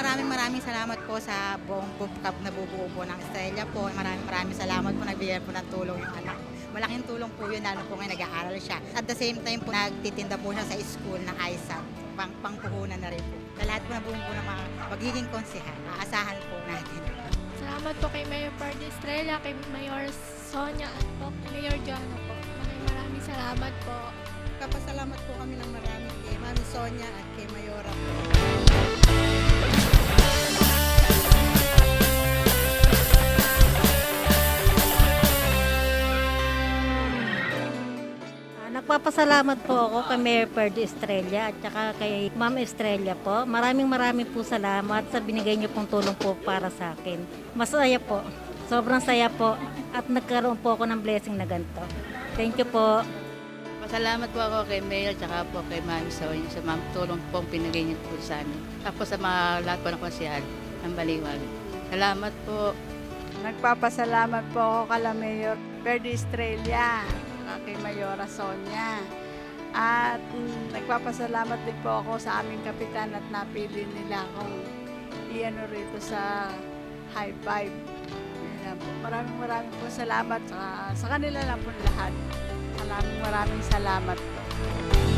maraming maraming salamat po sa buong book cup na bubuo po ng Estrella po. Maraming maraming salamat po nagbigay po ng tulong yung anak ko. Malaking tulong po yun, lalo po ngayon nag-aaral siya. At the same time po, nagtitinda po siya sa school ng ISAT. Pang pangpuhunan na rin po. Sa lahat po na buong po ng mga magiging konsehal, aasahan po natin. Salamat po kay Mayor Pardy Estrella, kay Mayor Sonia at po kay Mayor Joanna po. Maraming maraming salamat po. Kapasalamat po kami ng marami kay Mami Sonia at kay Mayora po. Nagpapasalamat po ako kay Mayor Perdi Estrella at saka kay Ma'am Estrella po. Maraming maraming po salamat sa binigay niyo pong tulong po para sa akin. Masaya po. Sobrang saya po at nagkaroon po ako ng blessing na ganito. Thank you po. Pasalamat po ako kay Mayor at po kay Mami Sonia sa mga tulong pong pinagay niyo po sa amin. Tapos sa mga lahat po ng konsyal ng Baliwag. Salamat po. Nagpapasalamat po ako kala Mayor Verde Estrella, kay Mayora Sonia. At mm, nagpapasalamat din po ako sa aming kapitan at napili nila akong iano rito sa high five. Maraming maraming po salamat sa, sa kanila lang po lahat. Maraming maraming salamat po.